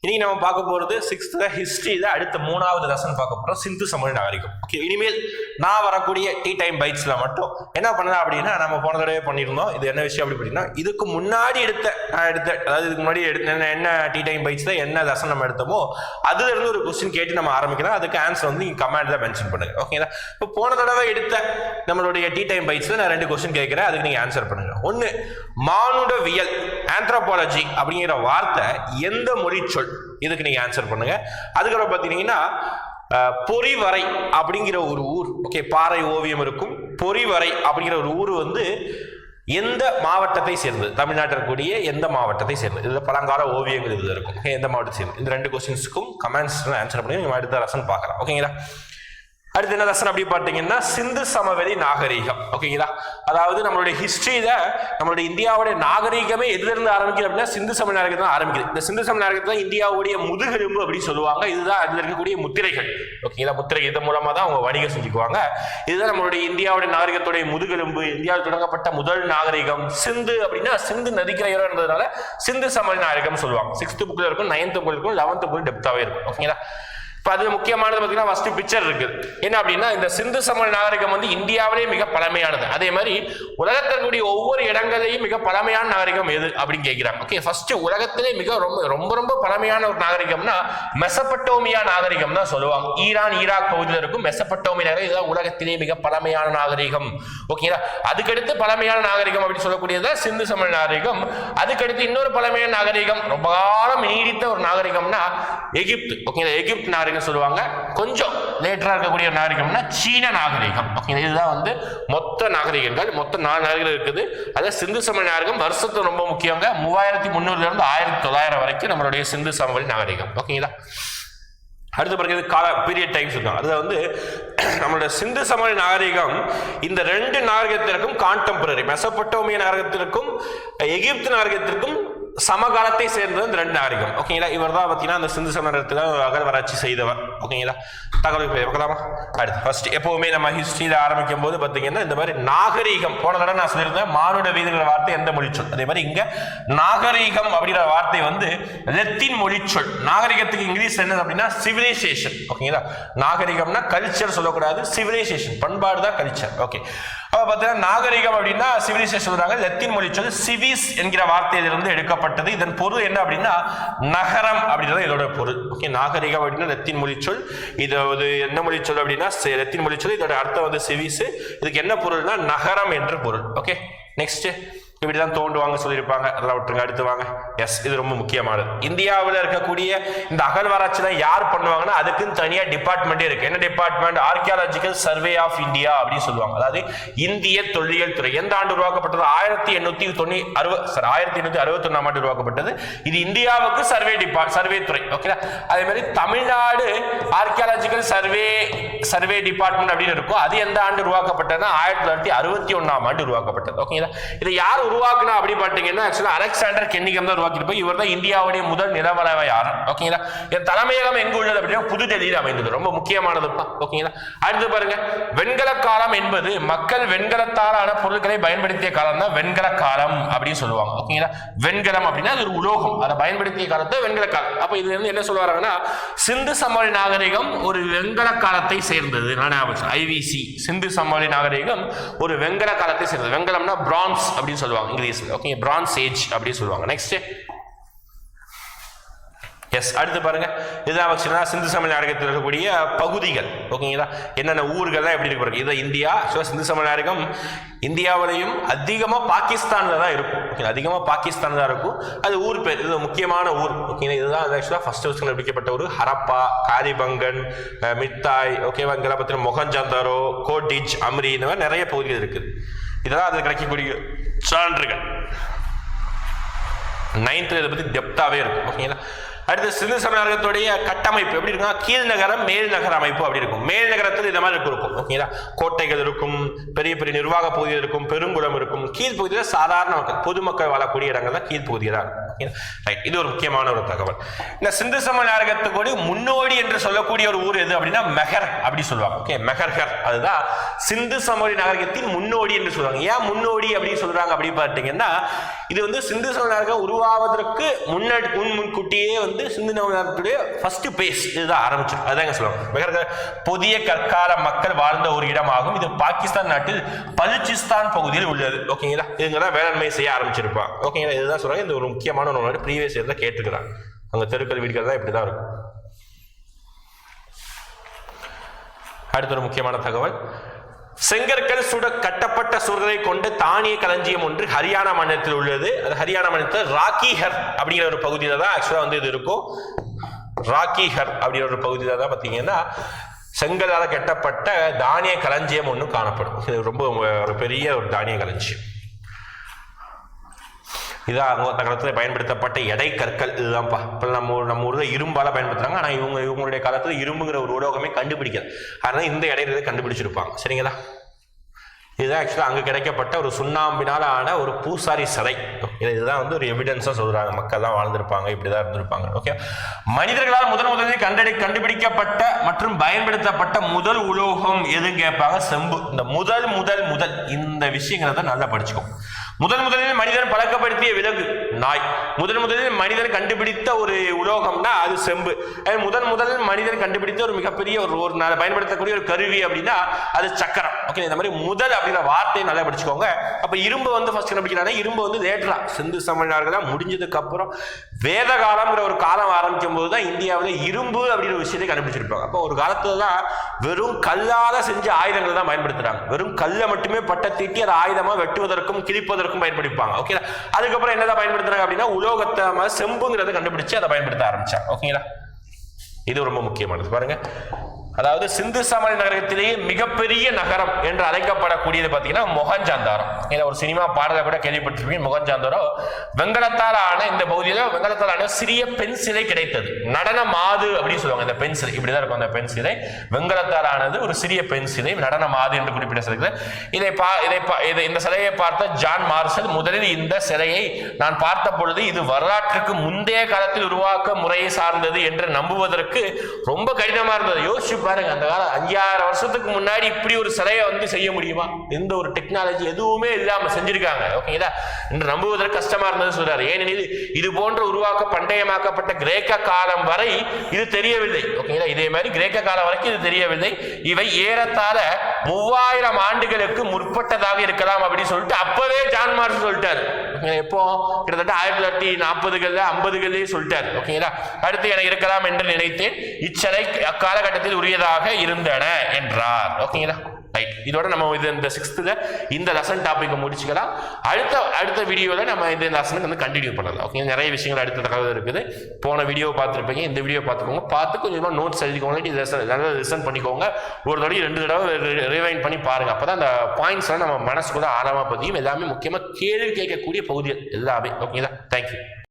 இன்னைக்கு நம்ம பார்க்க போறது சிக்ஸ்த்ல ஹிஸ்டரியில அடுத்த மூணாவது லெசன் பார்க்க போறோம். சிந்து சமூக நாகரிகம். ஓகே இனிமேல் நான் வரக்கூடிய டீ டைம் பைட்ஸில் மட்டும் என்ன பண்ணலாம் அப்படின்னா நம்ம போன தடவை பண்ணியிருந்தோம். இது என்ன விஷயம் அப்படி அப்படின்னா இதுக்கு முன்னாடி எடுத்த நான் எடுத்த அதாவது இதுக்கு முன்னாடி எடுத்த என்ன- என்ன டீ டைம் பைட்ஸில் என்ன லெசன் நம்ம எடுத்தோமோ அதுல இருந்து ஒரு கொஸ்டின் கேட்டு நம்ம ஆரம்பிக்கலாம். அதுக்கு ஆன்சர் வந்து நீங்க தான் மென்ஷன் பண்ணுங்க. ஓகேங்களா இப்போ போன தடவை எடுத்த நம்மளுடைய டீ டைம் பைட்ஸ்ல நான் ரெண்டு கொஸ்டின் கேட்கிறேன். அதுக்கு நீங்க ஆன்சர் பண்ணுங்க. ஒன்று மானுடவியல் ஆந்த்ரோபாலஜி அப்படிங்கிற வார்த்தை எந்த மொழி சொல்? இதுக்கு நீங்கள் ஆன்சர் பண்ணுங்க. அதுக்கப்புறம் பார்த்தீங்கன்னா பொறிவரை அப்படிங்கிற ஒரு ஊர். ஓகே பாறை ஓவியம் இருக்கும். பொறிவரை அப்படிங்கிற ஒரு ஊர் வந்து எந்த மாவட்டத்தை சேர்ந்தது? தமிழ்நாட்டில் இருக்கக்கூடிய எந்த மாவட்டத்தை சேர்ந்தது? இதில் பழங்கால ஓவியங்கள் இதில் இருக்கும். ஓகே எந்த மாவட்டத்தை சேர்ந்தது? இந்த ரெண்டு கொஸ்டின்ஸுக்கும் கமெண்ட்ஸ் ஆன்சர் பண்ணி நம்ம அடுத்த ரசன் பார்க்கலாம். ஓகேங்களா அடுத்து என்ன லெசன் அப்படி பார்த்தீங்கன்னா சிந்து சமவெளி நாகரீகம். ஓகேங்களா? அதாவது நம்மளுடைய ஹிஸ்டரியில நம்மளுடைய இந்தியாவுடைய நாகரீகமே எதுல இருந்து ஆரம்பிக்குது அப்படின்னா சிந்து சம நாகரிகம் தான் ஆரம்பிக்குது. இந்த சிந்து சம நாகரிகம் தான் இந்தியாவுடைய முதுகெலும்பு அப்படின்னு சொல்லுவாங்க. இதுதான் அதுல இருக்கக்கூடிய முத்திரைகள். ஓகேங்களா? முத்திரை இதன் மூலமா தான் அவங்க வணிகம் செஞ்சுக்குவாங்க. இதுதான் நம்மளுடைய இந்தியாவுடைய நாகரிகத்துடைய முதுகெலும்பு. இந்தியாவில் தொடங்கப்பட்ட முதல் நாகரிகம் சிந்து அப்படின்னா சிந்து நதிக்கரையோரம் சிந்து சமவெளி நாகரிகம் சொல்லுவாங்க. சிக்ஸ்த் புக்ல இருக்கும் நைன்த் புக் இருக்கும் லெவன்த் புக் டெப்தாவே இருக்கும். ஓகேங்களா? இப்போ அது முக்கியமானது பார்த்தீங்கன்னா ஃபஸ்ட்டு பிக்சர் இருக்குது. என்ன அப்படின்னா இந்த சிந்து சமல் நாகரிகம் வந்து இந்தியாவிலே மிக பழமையானது. அதே மாதிரி உலகத்தில் ஒவ்வொரு இடங்களையும் மிக பழமையான நாகரிகம் எது அப்படின்னு கேட்குறாங்க ஓகே ஃபஸ்ட்டு உலகத்திலே மிக ரொம்ப ரொம்ப ரொம்ப பழமையான ஒரு நாகரிகம்னா மெசப்பட்டோமியா நாகரிகம் தான் சொல்லுவாங்க. ஈரான் ஈராக் பகுதியில் இருக்கும் மெசப்பட்டோமியா நாகரிகம். இதுதான் உலகத்திலே மிக பழமையான நாகரிகம். ஓகேங்களா அதுக்கடுத்து பழமையான நாகரிகம் அப்படின்னு சொல்லக்கூடியது தான் சிந்து சமல் நாகரிகம். அதுக்கடுத்து இன்னொரு பழமையான நாகரிகம் ரொம்ப காலம் நீடித்த ஒரு நாகரிகம்னா எகிப்து. ஓகேங்களா எகிப்து நாகரிகம். சொல்லுவாங்க? கொஞ்சம் லேட்டரா இருக்கக்கூடிய ஒரு நாகரிகம்னா சீன நாகரிகம். ஓகே இதுதான் வந்து மொத்த நாகரிகங்கள் மொத்த நாலு நாகரிகம் இருக்குது. அதாவது சிந்து சமவெளி நாகரிகம் வருஷத்து ரொம்ப முக்கியங்க. மூவாயிரத்தி முந்நூறுலேருந்து ஆயிரத்தி தொள்ளாயிரம் வரைக்கும் நம்மளுடைய சிந்து சமவெளி நாகரிகம். ஓகேங்களா அடுத்து பிறகு இது கால பீரியட் டைம்ஸ் இருக்கும் அது வந்து நம்மளோட சிந்து சமவெளி நாகரிகம் இந்த ரெண்டு நாகரிகத்திற்கும் கான்டெம்பரரி மெசபட்டோமிய நாகரிகத்திற்கும் எகிப்து நாகரிகத்திற்கும் சமகாலத்தை சேர்ந்தது இந்த ரெண்டு நாகரிகம். ஓகேங்களா? இவர் தான் பார்த்தீங்கன்னா அந்த சிந்து சமணத்தில் அகழ்வாராய்ச்சி செய்தவர். ஓகேங்களா? தகவல் பார்க்கலாமா? அடுத்து ஃபர்ஸ்ட் எப்பவுமே நம்ம ஹிஸ்டரியில் ஆரம்பிக்கும் போது பார்த்தீங்கன்னா இந்த மாதிரி நாகரீகம் போன தடவை நான் சொல்லியிருந்தேன் மானுட வீதுங்கிற வார்த்தை எந்த மொழிச்சொல்? அதே மாதிரி இங்கே நாகரீகம் அப்படிங்கிற வார்த்தை வந்து லெத்தின் மொழிச்சொல். நாகரிகத்துக்கு இங்கிலீஷ் என்னது அப்படின்னா சிவிலைசேஷன் ஓகேங்களா? நாகரிகம்னா கல்ச்சர் சொல்லக்கூடாது சிவிலைசேஷன் பண்பாடு தான் கல்ச்சர் ஓகே. அப்ப பார்த்தீங்கன்னா நாகரிகம் அப்படின்னா சிவிலைசேஷன் சொல்றாங்க. லத்தீன் மொழிச்சொல் சிவிஸ் என்கிற வார்த்தையிலிருந்து எடுக்கப்பட்டது. இதன் பொருள் என்ன அப்படின்னா நகரம் அப்படின்றது இதோட பொருள். ஓகே நாகரிகம் அப்படின்னா லத்தீன் மொழிச்சொல் இது ஒரு என்ன மொழிச்சொல் அப்படின்னா சி- லத்தீன் மொழிச்சொல் இதோட அர்த்தம் வந்து சிவிஸ் இதுக்கு என்ன பொருள்னா நகரம் என்று பொருள். ஓகே நெக்ஸ்ட் இப்படிதான் தோண்டுவாங்க சொல்லியிருப்பாங்க. அதெல்லாம் விட்டுருங்க அடுத்து வாங்க. எஸ் இது ரொம்ப முக்கியமானது. இந்தியாவில் இருக்கக்கூடிய இந்த அகழ்வாராய்ச்சிலாம் யார் பண்ணுவாங்கன்னா அதுக்குன்னு தனியாக டிபார்ட்மெண்ட்டே இருக்கு. என்ன department archaeological survey of India அப்படின்னு சொல்லுவாங்க. அதாவது இந்திய தொல்லியல் துறை. எந்த ஆண்டு உருவாக்கப்பட்டது? ஆயிரத்தி எண்ணூத்தி தொண்ணூ அறுபது சார் ஆயிரத்தி எண்ணூத்தி அறுபத்தி ஒன்னாம் ஆண்டு உருவாக்கப்பட்டது. இது இந்தியாவுக்கு சர்வே டிபார்ட் சர்வே துறை. ஓகேங்களா அதே மாதிரி Tamil Nadu archaeological survey survey department அப்படின்னு இருக்கும் அது எந்த ஆண்டு உருவாக்கப்பட்டதுன்னா ஆயிரத்தி தொள்ளாயிரத்தி அறுபத்தி ஒன்னாம் ஆண்டு உருவாக்கப்பட்டது. ஓகேங்களா இதை யார் உருவாக்குனா அப்படி பார்த்தீங்கன்னா ஆக்சுவலாக அலெக்சாண்டர் கென்னிகம் தான் உருவாக்கிட்டு இவர் தான் இந்தியாவுடைய முதல் நிலவரவையாளர் ஓகேங்களா என் தலைமையகம் எங்கு உள்ளது அப்படின்னா புதுடெல்லியில் அமைந்தது. ரொம்ப முக்கியமானதுப்பா. ஓகேங்களா அடுத்து பாருங்க. வெண்கல காலம் என்பது மக்கள் வெண்கலத்தாலான பொருட்களை பயன்படுத்திய காலம் தான் வெண்கல காலம் அப்படின்னு சொல்லுவாங்க. ஓகேங்களா வெண்கலம் அப்படின்னா அது ஒரு உலோகம். அதை பயன்படுத்திய காலத்தை வெண்கல காலம் அப்போ இதுல இருந்து என்ன சொல்லுவாங்கன்னா சிந்து சமவெளி நாகரிகம் ஒரு வெண்கல காலத்தை சேர்ந்தது ஐவிசி சிந்து சமவெளி நாகரிகம் ஒரு வெண்கல காலத்தை சேர்ந்தது. வெண்கலம்னா பிரான்ஸ் அப்படின்னு சொல்லுவாங்க. இங்கிலீஷில் ஓகே பிரான்ஸ் ஏஜ் அப்படின்னு சொல்லுவாங்க. நெக்ஸ்ட் எஸ் அடுத்து பாருங்க. இதுதான் வச்சுன்னா சிந்து சமவெளி நாடகத்தில் இருக்கக்கூடிய பகுதிகள். ஓகேங்களா என்னென்ன ஊர்கள்லாம் எப்படி இருக்கு பாருங்க. இந்தியா ஆக்சுவலாக சிந்து சமவெளி நாடகம் இந்தியாவிலையும் அதிகமாக பாகிஸ்தானில் தான் இருக்கும். ஓகே அதிகமாக பாகிஸ்தான் தான் இருக்கும். அது ஊர் பேர். இது முக்கியமான ஊர். ஓகேங்களா இதுதான் ஆக்சுவலாக ஃபர்ஸ்ட் ஹவுஸ் கண்டுபிடிக்கப்பட்ட ஒரு ஹரப்பா காரிபங்கன் மித்தாய் ஓகேவா இங்கெல்லாம் பார்த்தீங்கன்னா மொஹஞ்சந்தரோ கோட்டிச் அம்ரி இந்த மாதிரி நிறைய பகுதிகள் இருக்குது. இதெல்லாம் அதில் கிடைக்கக்கூடிய சான்றுகள். நைன்த்தில் இதை பற்றி டெப்த்தாகவே இருக்கும். ஓகேங்களா அடுத்து சிந்து சமநாயகத்துடைய கட்டமைப்பு எப்படி இருக்குன்னா கீழ் நகரம் மேல் நகர அமைப்பு அப்படி இருக்கும். மேல் நகரத்தில் இந்த மாதிரி இருக்கும். ஓகேங்களா கோட்டைகள் இருக்கும் பெரிய பெரிய நிர்வாக பகுதிகள் இருக்கும் பெருங்குளம் இருக்கும். கீழ் பகுதியில் சாதாரண மக்கள் பொதுமக்கள் வாழக்கூடிய இடங்கள் தான் கீழ் இருக்கும். ரைட் இது ஒரு முக்கியமான ஒரு தகவல். இந்த சிந்து சமநாயகத்துக்கு முன்னோடி என்று சொல்லக்கூடிய ஒரு ஊர் எது அப்படின்னா மெஹர் அப்படி சொல்லுவாங்க. ஓகே மெஹர்கர் அதுதான் சிந்து சமவெளி நாகரிகத்தின் முன்னோடி என்று சொல்லுவாங்க. ஏன் முன்னோடி அப்படின்னு சொல்றாங்க அப்படின்னு பார்த்தீங்கன்னா இது வந்து சிந்து சமநாயகம் உருவாவதற்கு முன்னாடி முன் முன்கூட்டியே வந்து சிந்து சமநாயகத்துடைய ஃபர்ஸ்ட் பேஸ் இதுதான் ஆரம்பிச்சிடும் அதுதாங்க சொல்லுவாங்க. மெஹர்கர் புதிய கற்கால மக்கள் வாழ்ந்த ஒரு இடமாகும். இது பாகிஸ்தான் நாட்டில் பலுச்சிஸ்தான் பகுதியில் உள்ளது. ஓகேங்களா இதுங்க தான் வேளாண்மை செய்ய ஆரம்பிச்சிருப்பாங்க. ஓகேங்களா இதுதான் சொல்றாங்க. இந்த ஒரு முக்கியமான ஒரு ப்ரீவியஸ் இயர்ல கேட்டுக்கிறாங்க அங்கே தெருக்கள் வீடுகள் தான் இப்படி தான் இருக்கும். அடுத்த ஒரு முக்கியமான தகவல். செங்கற்கள் சுட கட்டப்பட்ட சுவர்களை கொண்டு தானிய களஞ்சியம் ஒன்று ஹரியானா மாநிலத்தில் உள்ளது. அது ஹரியானா மாநிலத்தில் ராக்கிஹர் அப்படிங்கிற ஒரு பகுதியில் தான் ஆக்சுவலாக வந்து இது இருக்கும். ராக்கிஹர் அப்படிங்கிற ஒரு பகுதியில் தான் பார்த்தீங்கன்னா செங்கலால் கட்டப்பட்ட தானிய களஞ்சியம் ஒன்று காணப்படும். இது ரொம்ப ஒரு பெரிய ஒரு தானிய களஞ்சியம். இதான் அவங்க அந்த காலத்தில் பயன்படுத்தப்பட்ட எடை கற்கள் இதுதான்ப்பா. இப்போ நம்ம நம்ம ஊரில் இரும்பால் பயன்படுத்துகிறாங்க ஆனால் இவங்க இவங்களுடைய காலத்தில் இரும்புங்கிற ஒரு உலோகமே கண்டுபிடிக்கல. அதனால் இந்த இடையில கண்டுபிடிச்சிருப்பாங்க. சரிங்களா? இதுதான் ஆக்சுவலாக அங்கே கிடைக்கப்பட்ட ஒரு சுண்ணாம்பினால் ஆன ஒரு பூசாரி சிலை இது- இதுதான் வந்து ஒரு எவிடன்ஸாக சொல்கிறாங்க மக்கள் தான் வாழ்ந்திருப்பாங்க இப்படி தான் இருந்திருப்பாங்க ஓகே மனிதர்களால் முதன் முதலில் கண்டடி கண்டுபிடிக்கப்பட்ட மற்றும் பயன்படுத்தப்பட்ட முதல் உலோகம் எதுன்னு கேட்பாங்க? செம்பு. இந்த முதல் முதல் முதல் இந்த விஷயங்கிறத நல்லா படிச்சுக்கோ. முதன் முதலில் மனிதன் பழக்கப்படுத்திய விலகு நாய். முதன் முதலில் மனிதன் கண்டுபிடித்த ஒரு உலோகம்னா அது செம்பு. முதன் முதலில் மனிதன் கண்டுபிடித்த ஒரு மிகப்பெரிய ஒரு ஒரு பயன்படுத்தக்கூடிய ஒரு கருவி அப்படின்னா அது சக்கரம். ஓகே இந்த மாதிரி முதல் அப்படிங்கிற வார்த்தையை நல்லா படிச்சுக்கோங்க. அப்ப இரும்பு வந்து ஃபர்ஸ்ட் கண்டுபிடிக்கிறாங்க இரும்பு வந்து லேட்டரா. சிந்து சமணர்கள்லாம் முடிஞ்சதுக்கு அப்புறம் வேத காலம்ங்கிற ஒரு காலம் ஆரம்பிக்கும் போது தான் இந்தியாவில் இரும்பு அப்படிங்கிற ஒரு விஷயத்தை கண்டுபிடிச்சிருப்பாங்க. அப்போ ஒரு காலத்தில் தான் வெறும் கல்லால் செஞ்ச ஆயுதங்களை தான் பயன்படுத்துகிறாங்க வெறும் கல்லை மட்டுமே பட்ட தீட்டி அதை ஆயுதமாக வெட்டுவதற்கும் கிழிப்பதற்கும் பயன்படுத்திப்பாங்க. ஓகே அதுக்கப்புறம் என்னதான் பயன்படுத்துறாங்க அப்படின்னா உலோகத்தை ம- செம்புங்கிறத கண்டுபிடிச்சு அதை பயன்படுத்த ஆரம்பிச்சாங்க. ஓகேங்களா இது ரொம்ப முக்கியமானது. பாருங்க. அதாவது சிந்து சமணி நகரத்திலேயே மிகப்பெரிய நகரம் என்று அழைக்கப்படக்கூடியது பார்த்தீங்கன்னா மொகஞ்சாந்தாரம் இதை ஒரு சினிமா பாடலை கூட கேள்விப்பட்டிருப்பீங்க. மொகஞ்சாந்தாரம் வெங்கடத்தால் ஆன இந்த பகுதியில் வெங்கடத்தால் ஆன சிறிய பெண் சிலை கிடைத்தது. நடன மாது அப்படின்னு சொல்லுவாங்க இந்த பெண் சிலை. இப்படிதான் இருக்கும் அந்த பெண் சிலை. ஆனது ஒரு சிறிய பெண் சிலை. நடன மாது என்று குறிப்பிடப்படுகிறது இதை பா இதை பா இதை இந்த சிலையை பார்த்த ஜான் மார்சல் முதலில் இந்த சிலையை நான் பார்த்த பொழுது இது வரலாற்றுக்கு முந்தைய காலத்தில் உருவாக்க முறையை சார்ந்தது என்று நம்புவதற்கு ரொம்ப கடினமாக இருந்தது. யோசிச்சு பாருங்க அந்த காலம் அஞ்சாயிரம் வருஷத்துக்கு முன்னாடி இப்படி ஒரு சிலையை வந்து செய்ய முடியுமா? எந்த ஒரு டெக்னாலஜி எதுவுமே இல்லாம செஞ்சிருக்காங்க. ஓகேங்களா என்று நம்புவதற்கு கஷ்டமா இருந்தது சொல்றாரு. ஏனெனில் இது போன்ற உருவாக்க பண்டையமாக்கப்பட்ட கிரேக்க காலம் வரை இது தெரியவில்லை. ஓகேங்களா இதே மாதிரி கிரேக்க காலம் வரைக்கும் இது தெரியவில்லை. இவை ஏறத்தாழ மூவாயிரம் ஆண்டுகளுக்கு முற்பட்டதாக இருக்கலாம் அப்படின்னு சொல்லிட்டு அப்பவே ஜான் மார்ஸ் சொல்லிட்டாரு. எப்போ கிட்டத்தட்ட ஆயிரத்தி தொள்ளாயிரத்தி நாற்பதுகள்ல ஐம்பதுகள்லேயே சொல்லிட்டார். ஓகேங்களா அடுத்து எனக்கு இருக்கலாம் என்று நினைத்தேன். இச்சலை அக்காலகட்டத்தில் உரியதாக இருந்தன என்றார். ஓகேங்களா ரைட் இதோட நம்ம இது இந்த சிக்ஸ்த்தில் இந்த லெசன் டாப்பிக்கை முடிச்சுக்கலாம். அடுத்த அடுத்த வீடியோவில் நம்ம இந்த லெசனுக்கு வந்து கண்டினியூ பண்ணலாம். ஓகே நிறைய விஷயங்கள் அடுத்த தகவல் இருக்குது. போன வீடியோ பார்த்துருப்பீங்க இந்த வீடியோ பார்த்துக்கோங்க. பார்த்து கொஞ்சமாக நோட்ஸ் எழுதிக்கோங்க இது lesson- நல்லா லிசன் பண்ணிக்கோங்க. ஒரு தடவை ரெண்டு தடவை ரிவைண்ட் பண்ணி பாருங்கள் அப்போ தான் அந்த பாயிண்ட்ஸ்லாம் நம்ம மனசுக்குள்ள ஆழமாக பதியும். எல்லாமே முக்கியமாக கேள்வி கேட்கக்கூடிய பகுதிகள் எல்லாமே. ஓகேங்களா தேங்க்யூ